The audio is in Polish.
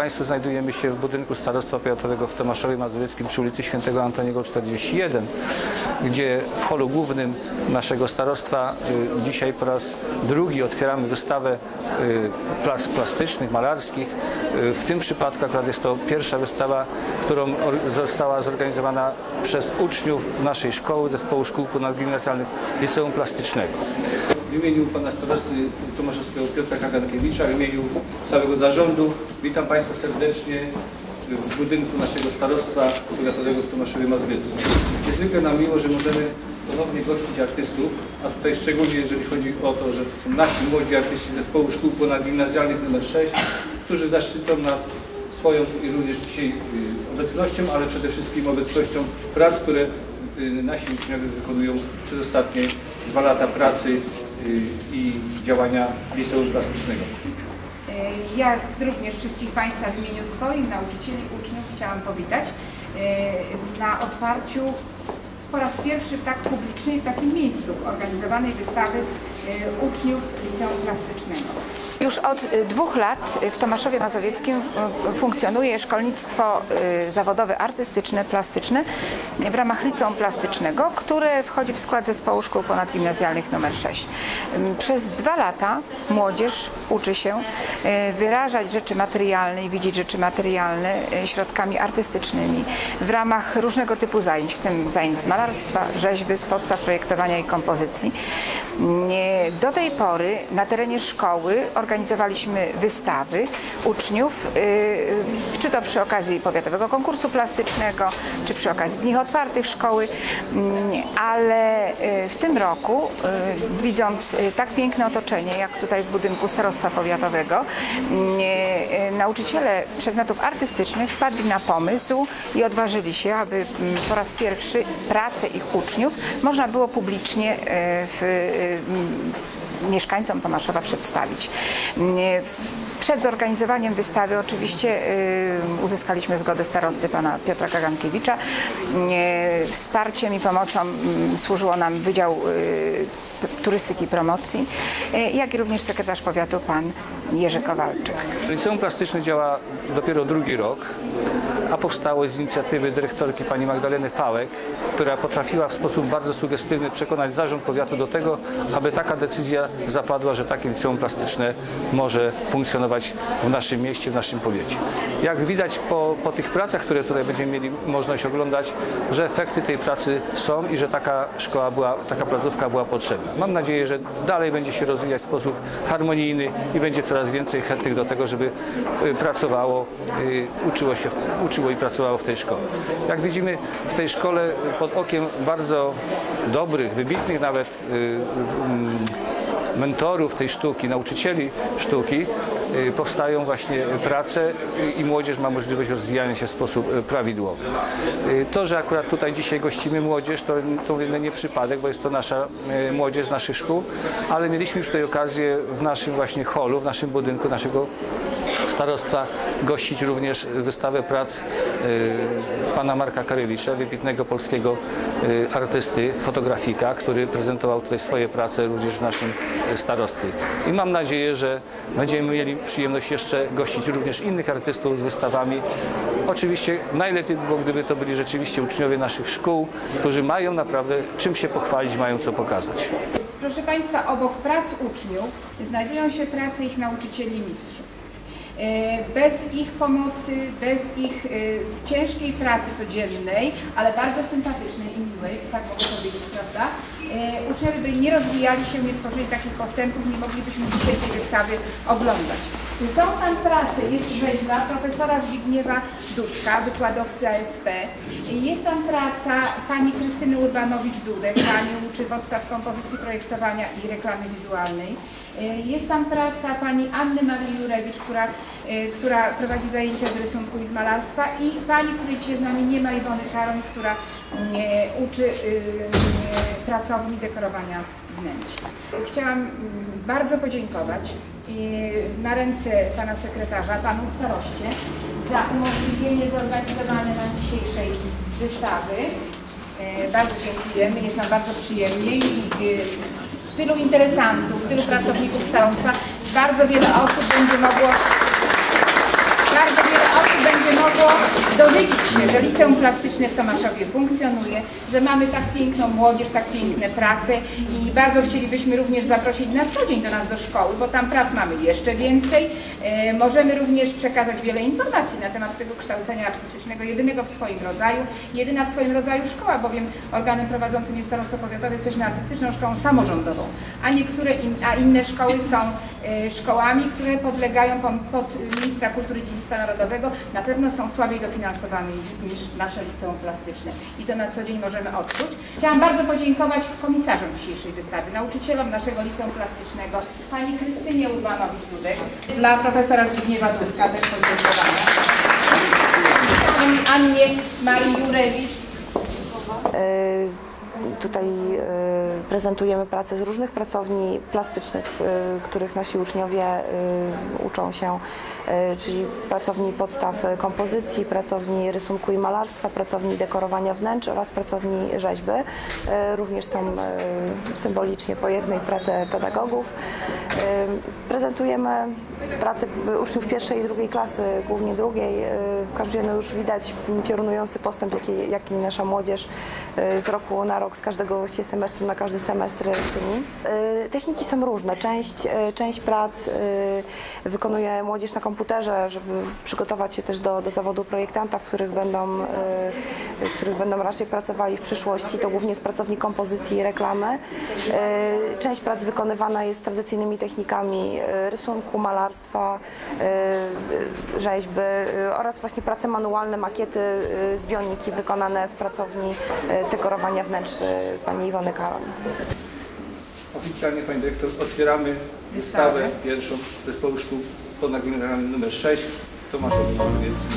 Państwu, znajdujemy się w budynku Starostwa Powiatowego w Tomaszowie Mazowieckim przy ulicy Świętego Antoniego 41, gdzie w holu głównym naszego starostwa y, dzisiaj po raz drugi otwieramy wystawę y, plas plastycznych, malarskich. Y, W tym przypadku akurat jest to pierwsza wystawa, którą została zorganizowana przez uczniów naszej szkoły, Zespołu Szkół Ponadgimnazjalnych Liceum Plastycznego. W imieniu pana starosty Tomaszewskiego Piotra Kagankiewicza, w imieniu całego zarządu witam Państwa serdecznie w budynku naszego starostwa powiatowego w Tomaszowie Mazowieckim. Niezwykle nam miło, że możemy ponownie gościć artystów, a tutaj szczególnie jeżeli chodzi o to, że to są nasi młodzi artyści Zespołu Szkół Ponadgimnazjalnych nr 6, którzy zaszczycą nas swoją i również dzisiaj y, obecnością, ale przede wszystkim obecnością prac, które y, nasi uczniowie wykonują przez ostatnie dwa lata pracy y, i działania Liceum Plastycznego. Ja również wszystkich Państwa w imieniu swoich nauczycieli, uczniów chciałam powitać na otwarciu po raz pierwszy w tak publicznej, w takim miejscu organizowanej wystawy uczniów Liceum Plastycznego. Już od e, dwóch lat w Tomaszowie Mazowieckim e, funkcjonuje szkolnictwo zawodowe artystyczne, plastyczne w ramach Liceum Plastycznego, które wchodzi w skład zespołu szkół ponadgimnazjalnych nr 6. Przez dwa lata młodzież uczy się wyrażać rzeczy materialne i widzieć rzeczy materialne środkami artystycznymi w ramach różnego typu zajęć, w tym zajęć z malarstwa, rzeźby, z podstaw projektowania i kompozycji. Do tej pory na terenie szkoły organizowaliśmy wystawy uczniów, y, czy to przy okazji powiatowego konkursu plastycznego, czy przy okazji Dni Otwartych szkoły, Mm, ale y, w tym roku, y, widząc y, tak piękne otoczenie, jak tutaj w budynku Starostwa Powiatowego, mm, y, nauczyciele przedmiotów artystycznych wpadli na pomysł i odważyli się, aby mm, po raz pierwszy pracę ich uczniów można było publicznie y, w, y, mieszkańcom Tomaszowa przedstawić. Przed zorganizowaniem wystawy oczywiście y, uzyskaliśmy zgodę starosty pana Piotra Kagankiewicza. Wsparciem i pomocą mm, służyło nam Wydział y, Turystyki i Promocji, y, jak i również sekretarz powiatu pan Jerzy Kowalczyk. Liceum Plastyczne działa dopiero drugi rok, a powstało z inicjatywy dyrektorki pani Magdaleny Fałek, która potrafiła w sposób bardzo sugestywny przekonać zarząd powiatu do tego, aby taka decyzja zapadła, że takie liceum plastyczne może funkcjonować w naszym mieście, w naszym powiecie. Jak widać po, po tych pracach, które tutaj będziemy mieli możliwość oglądać, że efekty tej pracy są i że taka szkoła była, taka placówka była potrzebna. Mam nadzieję, że dalej będzie się rozwijać w sposób harmonijny i będzie coraz więcej chętnych do tego, żeby y, pracowało, y, uczyło się, uczyło i pracowało w tej szkole. Jak widzimy w tej szkole pod okiem bardzo dobrych, wybitnych nawet y, mentorów tej sztuki, nauczycieli sztuki, y, powstają właśnie prace i młodzież ma możliwość rozwijania się w sposób y, prawidłowy. Y, To, że akurat tutaj dzisiaj gościmy młodzież, to, to nie przypadek, bo jest to nasza młodzież z naszych szkół, ale mieliśmy już tutaj okazję w naszym właśnie holu, w naszym budynku naszego starostwa gościć również wystawę prac y, pana Marka Karylicza, wybitnego polskiego y, artysty, fotografika, który prezentował tutaj swoje prace również w naszym y, starostwie. I mam nadzieję, że będziemy mieli przyjemność jeszcze gościć również innych artystów z wystawami. Oczywiście najlepiej by było, gdyby to byli rzeczywiście uczniowie naszych szkół, którzy mają naprawdę czym się pochwalić, mają co pokazać. Proszę Państwa, obok prac uczniów znajdują się prace ich nauczycieli mistrzów. E, Bez ich pomocy, bez ich e, ciężkiej pracy codziennej, ale bardzo sympatycznej i miłej, tak mogę powiedzieć, prawda? e, Uczniowie by nie rozwijali się, nie tworzyli takich postępów, nie moglibyśmy dzisiaj tej wystawy oglądać. Są tam prace, jest rzeźba profesora Zbigniewa Dudka, wykładowcy ASP. Jest tam praca pani Krystyny Urbanowicz-Dudek, pani uczy podstaw kompozycji projektowania i reklamy wizualnej. Jest tam praca pani Anny Marii Jurewicz, która, e, która prowadzi zajęcia z rysunku i z malarstwa i pani, której dzisiaj z nami nie ma, Iwony Karoń, która e, uczy pracowni dekorowania wnętrz. Chciałam mm, bardzo podziękować na ręce pana sekretarza, panu staroście, za umożliwienie zorganizowania nam dzisiejszej wystawy. E, Bardzo dziękujemy, jest nam bardzo przyjemnie i e, tylu interesantów, tylu pracowników starostwa, bardzo wiele osób będzie mogło, było dowiedzieć się, że Liceum Plastyczne w Tomaszowie funkcjonuje, że mamy tak piękną młodzież, tak piękne prace i bardzo chcielibyśmy również zaprosić na co dzień do nas do szkoły, bo tam prac mamy jeszcze więcej. E, Możemy również przekazać wiele informacji na temat tego kształcenia artystycznego, jedynego w swoim rodzaju, jedyna w swoim rodzaju szkoła, bowiem organem prowadzącym jest Starostwo Powiatowe, jesteśmy artystyczną szkołą samorządową, a niektóre in, a inne szkoły są szkołami, które podlegają pod ministra kultury dziedzictwa narodowego, na pewno są słabiej dofinansowane niż, niż nasze liceum plastyczne. I to na co dzień możemy odczuć. Chciałam bardzo podziękować komisarzom dzisiejszej wystawy, nauczycielom naszego liceum plastycznego, pani Krystynie Urbanowicz-Dudek, dla profesora Zbigniewa Dudka też podziękowania, pani Annie Marii Jurewicz, E, Tutaj e, prezentujemy pracę z różnych pracowni plastycznych, e, których nasi uczniowie e, uczą się, czyli pracowni podstaw kompozycji, pracowni rysunku i malarstwa, pracowni dekorowania wnętrz oraz pracowni rzeźby. Również są symbolicznie po jednej prace pedagogów. Prezentujemy pracę uczniów pierwszej i drugiej klasy, głównie drugiej. W każdym razie no już widać piorunujący postęp, jaki, jaki nasza młodzież z roku na rok, z każdego semestru na każdy semestr czyni. Techniki są różne. Część, e, część prac e, wykonuje młodzież na komputerze, żeby przygotować się też do, do zawodu projektanta, w których będą, e, w których będą raczej pracowali w przyszłości. To głównie z pracowni kompozycji i reklamy. Część prac wykonywana jest tradycyjnymi technikami rysunku, malarstwa, rzeźby oraz właśnie prace manualne, makiety, zbioniki wykonane w pracowni dekorowania wnętrz pani Iwony Karon oficjalnie, Pani Dyrektor, otwieramy wystawę, wystawę pierwszą zespołu szkół ponadgeneralnym numer 6 Tomasz Obywatelski.